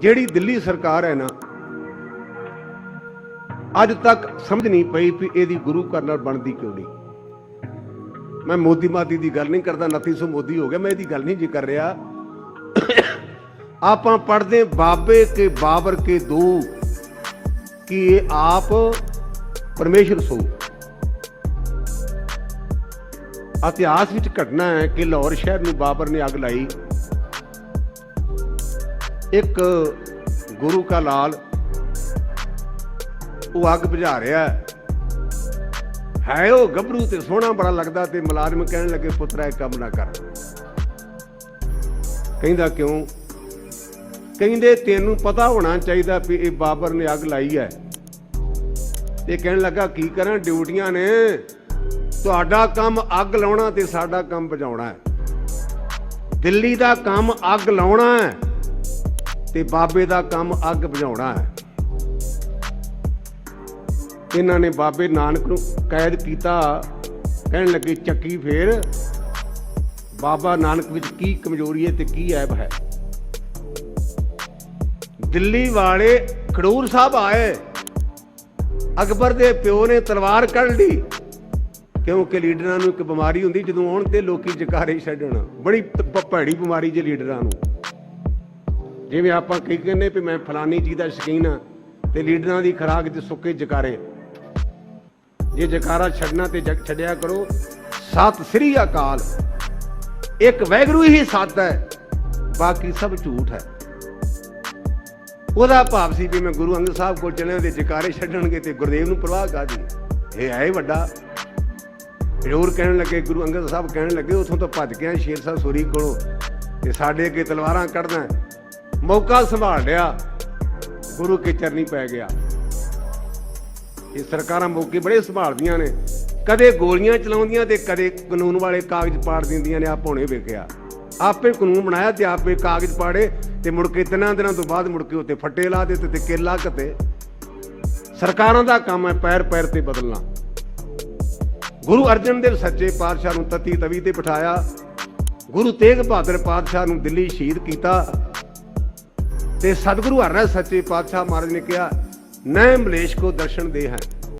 ਜਿਹੜੀ ਦਿੱਲੀ ਸਰਕਾਰ ਹੈ ਨਾ, ਅੱਜ ਤੱਕ ਸਮਝ ਨਹੀਂ ਪਈ ਵੀ ਇਹਦੀ ਗੁਰੂ ਘਰ ਨਾਲ ਬਣਦੀ ਕਿਉਂ ਨਹੀਂ। ਮੈਂ ਮੋਦੀ ਮਾਦੀ ਦੀ ਗੱਲ ਨਹੀਂ ਕਰਦਾ, ਨਤੀ ਮੋਦੀ ਹੋ ਗਿਆ, ਮੈਂ ਇਹਦੀ ਗੱਲ ਨਹੀਂ ਜੀ ਕਰ ਰਿਹਾ। ਆਪਾਂ ਪੜਦੇ ਬਾਬੇ ਕੇ ਬਾਬਰ ਕੇ ਦੋ, ਕਿ ਇਹ ਆਪ ਪਰਮੇਸ਼ਰ ਸੋ। ਇਤਿਹਾਸ ਵਿੱਚ ਘਟਨਾ ਹੈ ਕਿ ਲਾਹੌਰ ਸ਼ਹਿਰ ਨੂੰ ਬਾਬਰ ਨੇ ਅੱਗ ਲਾਈ। ਇੱਕ ਗੁਰੂ ਕਾ ਲਾਲ, ਉਹ ਅੱਗ ਬੁਝਾ ਰਿਹਾ ਹੈ। ਹੈ ਉਹ ਗੱਭਰੂ ਤੇ ਸੋਹਣਾ ਬੜਾ ਲੱਗਦਾ ਤੇ ਮੁਲਾਜ਼ਮ ਕਹਿਣ ਲੱਗੇ, ਪੁੱਤਰਾ ਇਹ ਕੰਮ ਨਾ ਕਰ। ਕਹਿੰਦਾ ਕਿਉਂ? ਕਹਿੰਦੇ, ਤੈਨੂੰ ਪਤਾ ਹੋਣਾ ਚਾਹੀਦਾ ਵੀ ਇਹ ਬਾਬਰ ਨੇ ਅੱਗ ਲਾਈ ਹੈ। ਤੇ ਕਹਿਣ ਲੱਗਾ, ਕੀ ਕਰਾਂ? ਡਿਊਟੀਆਂ ਨੇ। ਤੁਹਾਡਾ ਕੰਮ ਅੱਗ ਲਾਉਣਾ ਤੇ ਸਾਡਾ ਕੰਮ ਬੁਝਾਉਣਾ ਹੈ। ਦਿੱਲੀ ਦਾ ਕੰਮ ਅੱਗ ਲਾਉਣਾ ਹੈ। ਤੇ ਬਾਬੇ ਦਾ ਕੰਮ ਅੱਗ ਬੁਝਾਉਣਾ ਹੈ। ਇਹਨਾਂ ਨੇ ਬਾਬੇ ਨਾਨਕ ਨੂੰ ਕੈਦ ਕੀਤਾ। ਕਹਿਣ ਲੱਗੇ, ਚੱਕੀ ਫੇਰ, ਬਾਬਾ ਨਾਨਕ ਵਿੱਚ ਕੀ ਕਮਜ਼ੋਰੀ ਹੈ ਤੇ ਕੀ ਐਬ ਹੈ? ਦਿੱਲੀ ਵਾਲੇ ਖਡੂਰ ਸਾਹਿਬ ਆਏ। ਅਕਬਰ ਦੇ ਪਿਓ ਨੇ ਤਲਵਾਰ ਕੱਢ ਲਈ, ਕਿਉਂਕਿ ਲੀਡਰਾਂ ਨੂੰ ਇੱਕ ਬਿਮਾਰੀ ਹੁੰਦੀ, ਜਦੋਂ ਆਉਣ ਤੇ ਲੋਕੀ ਜਕਾਰੇ ਛੱਡਣ। ਬੜੀ ਭੈੜੀ ਬਿਮਾਰੀ ਜੇ ਲੀਡਰਾਂ ਨੂੰ। ਜਿਵੇਂ ਆਪਾਂ ਕਹੀ ਕਹਿੰਦੇ ਵੀ ਮੈਂ ਫਲਾਨੀ ਚੀਜ਼ ਦਾ ਸ਼ਕੀਨ ਆ ਤੇ ਲੀਡਰਾਂ ਦੀ ਖਰਾਕ ਤੇ ਸੁੱਕੇ ਜਕਾਰੇ। ਜੇ ਜਕਾਰਾ ਛੱਡਣਾ ਤੇ ਜਗ ਛੱਡਿਆ ਕਰੋ, ਸਤਿ ਸ੍ਰੀ ਅਕਾਲ। ਇੱਕ ਵੈਗਰੂ ਹੀ ਸੱਤ ਹੈ, ਬਾਕੀ ਸਭ ਝੂਠ ਹੈ। ਉਹਦਾ ਭਾਵ ਸੀ ਵੀ ਮੈਂ ਗੁਰੂ ਅੰਗਦ ਸਾਹਿਬ ਕੋਲ ਚੱਲਿਆ ਤੇ ਜਕਾਰੇ ਛੱਡਣਗੇ ਤੇ ਗੁਰਦੇਵ ਨੂੰ ਪ੍ਰਵਾਹ ਕਾਦੀ ਇਹ ਹੈ ਵੱਡਾ। ਜ਼ਰੂਰ ਕਹਿਣ ਲੱਗੇ, ਗੁਰੂ ਅੰਗਦ ਸਾਹਿਬ ਕਹਿਣ ਲੱਗੇ, ਉਥੋਂ ਤਾਂ ਭੱਜ ਗਿਆ ਸ਼ੇਰ ਸਾਹਿਬ ਸੋਰੀ ਕੋਲੋਂ। ਤੇ ਸਾਡੇ ਅੱਗੇ ਤਲਵਾਰਾਂ ਕੱਢਣਾ ਮੌਕਾ ਸੰਭਾਲ ਲਿਆ, ਗੁਰੂ ਕੇ ਚਰਨੀ ਪੈ ਗਿਆ। ਇਹ ਸਰਕਾਰਾਂ ਮੌਕੇ ਬੜੇ ਸੰਭਾਲਦੀਆਂ ਨੇ। ਕਦੇ ਗੋਲੀਆਂ ਚਲਾਉਂਦੀਆਂ ਤੇ ਕਦੇ ਕਾਨੂੰਨ ਵਾਲੇ ਕਾਗਜ਼ ਪਾੜ ਦਿੰਦੀਆਂ ਨੇ ਆਪ ਹੁਣੇ ਵੇਖਿਆ। ਆਪੇ ਕਾਨੂੰਨ ਬਣਾਇਆ ਤੇ ਆਪੇ ਕਾਗਜ਼ ਪਾੜੇ ਤੇ ਮੁੜ ਕੇ ਤਿੰਨਾਂ ਦਿਨਾਂ ਤੋਂ ਬਾਅਦ ਮੁੜ ਕੇ ਉੱਤੇ ਫੱਟੇ ਲਾ ਦਿੱਤੇ ਤੇ ਕੇਲਾ ਕਤੇ। ਸਰਕਾਰਾਂ ਦਾ ਕੰਮ ਹੈ ਪੈਰ ਪੈਰ ਤੇ ਬਦਲਣਾ। ਗੁਰੂ ਅਰਜਨ ਦੇਵ ਸੱਚੇ ਪਾਤਸ਼ਾਹ ਨੂੰ ਤਤੀ ਤਵੀ ਤੇ ਬਿਠਾਇਆ। ਗੁਰੂ ਤੇਗ ਬਹਾਦਰ ਪਾਤਸ਼ਾਹ ਨੂੰ ਦਿੱਲੀ ਸ਼ਹੀਦ ਕੀਤਾ। ਤੇ ਸਤਿਗੁਰੂ ਹਰਿ ਸੱਚੇ ਪਾਤਸ਼ਾਹ ਮਹਾਰਾਜ ਨੇ ਕਿਹਾ ਨੈ ਮਲੇਸ਼ ਕੋ ਦਰਸ਼ਨ ਦੇ ਹੈ